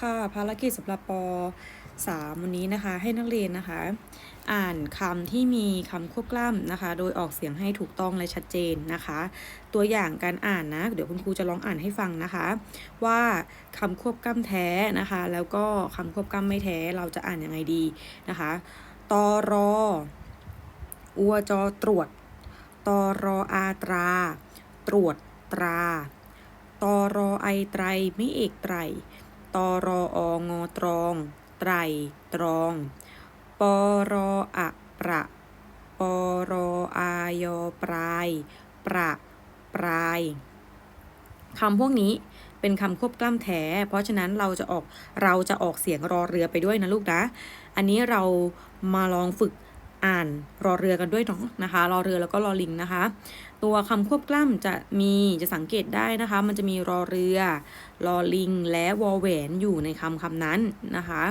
ค่ะภารกิจสำหรับป 3 วันนี้นะคะให้นักเรียนนะคะ อ่านคำที่มีคำควบกล้ำนะคะ โดยออกเสียงให้ถูกต้องและชัดเจนนะคะ ตัวอย่างการอ่านนะ เดี๋ยวคุณครูจะลองอ่านให้ฟังนะคะ ว่าคำควบกล้ำแท้นะคะ แล้วก็คำควบกล้ำไม่แท้เราจะอ่านยังไงดีนะคะตอรออัวจอตรวจตอรออาตรา ตรวจตราตอรอไอไตรไม่เอกไตร ตรอองอตรอง ไตรตรอง ปรออะประปรออายปลาย ประปลายคำพวกนี้เป็นคำควบกล้ำแท้ เพราะฉะนั้นเราจะออกเราจะออกเสียงรอเรือไปด้วยนะลูกนะ อันนี้เรามาลองฝึก อ่านรอเรือกันด้วยเนาะนะคะรอเรือแล้วก็รอลิงนะคะ ตัวคำควบกล้ำจะมีจะสังเกตได้นะคะ มันจะมีรอเรือรอลิง และวอแหวนอยู่ในคำคำนั้นนะคะ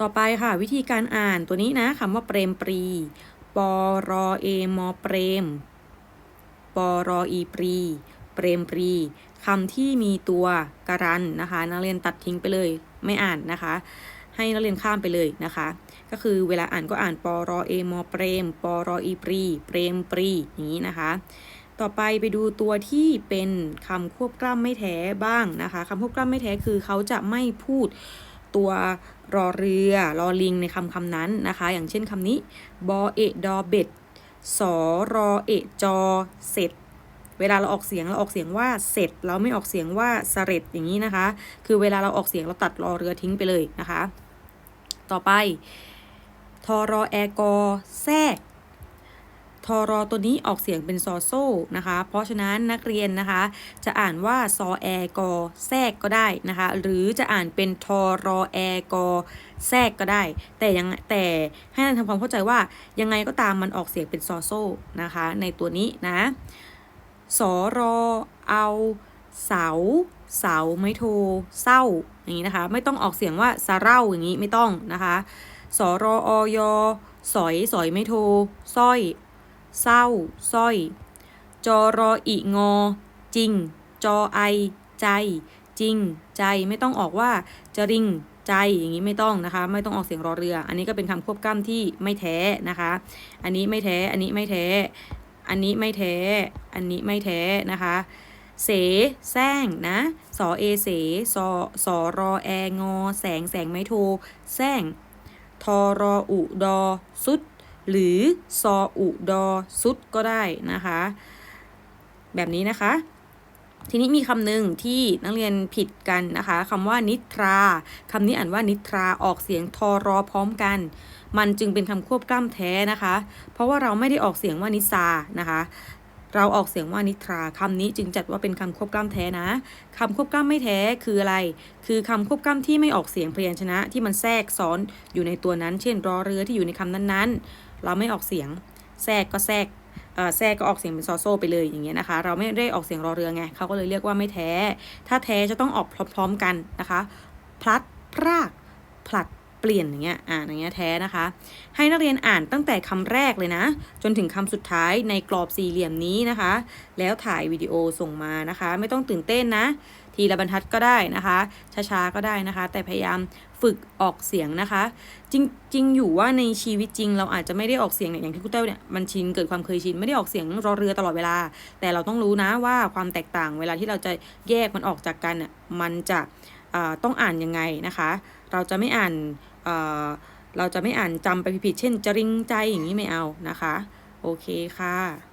ต่อไปค่ะวิธีการอ่านตัวนี้นะคำว่าเปรมปรีปรอเอมอเปรมปรออีปรีเปรมปรีคำที่มีตัวการันนะคะ นักเรียนตัดทิ้งไปเลยไม่อ่านนะคะ ให้นักเรียนข้ามไปเลยนะคะ ก็คือเวลาอ่านก็อ่านปรอเอมอเปรมปรออีปรีเปรมปรีอย่างนี้นะคะ ต่อไปไปดูตัวที่เป็นคำควบกล้ำไม่แท้บ้างนะคะคำควบกล้ำไม่แท้คือเขาจะไม่พูดตัวรอเรือรอลิงในคำคำนั้นนะคะ อย่างเช่นคำนี้บอเอดอเบ็ดสอรอเอจอเสร็จ เวลาเราออกเสียงเราออกเสียงว่าเสร็จ เราไม่ออกเสียงว่าสเร็จอย่างนี้นะคะ คือเวลาเราออกเสียงเราตัดรอเรือทิ้งไปเลยนะคะ ต่อไปทอรอแอกอแทรกทอรอตัวนี้ออกเสียงเป็นซอโซ่นะคะ เพราะฉะนั้นนักเรียนนะคะ จะอ่านว่าซอแอกอแทรกก็ได้นะคะ หรือจะอ่านเป็นทอรอแอกอแทรกก็ได้ แต่ยังแต่ให้นักทำความเข้าใจว่ายังไงก็ตามมันออกเสียงเป็นซอโซ่นะคะ ในตัวนี้นะ สอรอเอาเสา เสาไม่โทเศร้าอย่างนี้นะคะ ไม่ต้องออกเสียงว่าสะเร่าอย่างนี้ไม่ต้องนะคะสอรออยสอยสอยไม่โทสร้อย เศร้าสร้อย จอรออีงอ จริง จอไอ ใจ จริง ใจไม่ต้องออกว่าจะริงใจอย่างนี้ไม่ต้องนะคะ ไม่ต้องออกเสียงรอเรือ อันนี้ก็เป็นคำควบกล้ำที่ไม่แท้นะคะ อันนี้ไม่แท้ อันนี้ไม่แท้ อันนี้ไม่แท้ อันนี้ไม่แท้นะคะ เสแซงนะสอเอเสสอสอรอแองอ แสงแสงไม่โทแซงทอรออุดอสุด หรือซออุดอสุดก็ได้นะคะ แบบนี้นะคะ ทีนี้มีคำหนึ่งที่นักเรียนผิดกันนะคะคำว่านิทราคำนี้อ่านว่านิทราออกเสียงทอรอพร้อมกัน มันจึงเป็นคำควบกล้ำแท้นะคะ เพราะว่าเราไม่ได้ออกเสียงว่านิซานะคะ เราออกเสียงว่านิทราคำนี้จึงจัดว่าเป็นคำควบกล้ำแท้นะคำควบกล้ำไม่แท้คืออะไร คือคำควบกล้ำที่ไม่ออกเสียงพยัญชนะ ที่มันแทรกซ้อนอยู่ในตัวนั้น เช่นรอเรือที่อยู่ในคำนั้นๆ เราไม่ออกเสียงแทรกก็แทรก แซ่ก็ออกเสียงเป็นซอโซไปเลยอย่างเงี้ยนะคะ เราไม่ได้ออกเสียงรอเรือไงเขาก็เลยเรียกว่าไม่แท้ ถ้าแท้จะต้องออกพร้อมๆกันนะคะ พลัดพราก ผลัด เปลี่ยนอย่างเงี้ยอ่านอย่างเงี้ยแท้นะคะ ให้นักเรียนอ่านตั้งแต่คำแรกเลยนะ จนถึงคำสุดท้ายในกรอบสี่เหลี่ยมนี้นะคะ แล้วถ่ายวิดีโอส่งมานะคะ ไม่ต้องตื่นเต้นนะ ทีละบรรทัดก็ได้นะคะช้าๆก็ได้นะคะ แต่พยายามฝึกออกเสียงนะคะ จริงจริงอยู่ว่าในชีวิตจริง เราอาจจะไม่ได้ออกเสียงเนี่ยอย่างที่ครูเต้าเนี่ยมันชินเกิดความเคยชินไม่ได้ออกเสียงรอเรือตลอดเวลา แต่เราต้องรู้นะว่าความแตกต่างเวลาที่เราจะแยกมันออกจากกันอะมันจะ ต้องอ่านยังไงนะคะ เราจะไม่อ่านเเราจะไม่อ่านจำไปผิดๆเช่น จริงใจอย่างนี้ไม่เอานะคะ โอเคค่ะ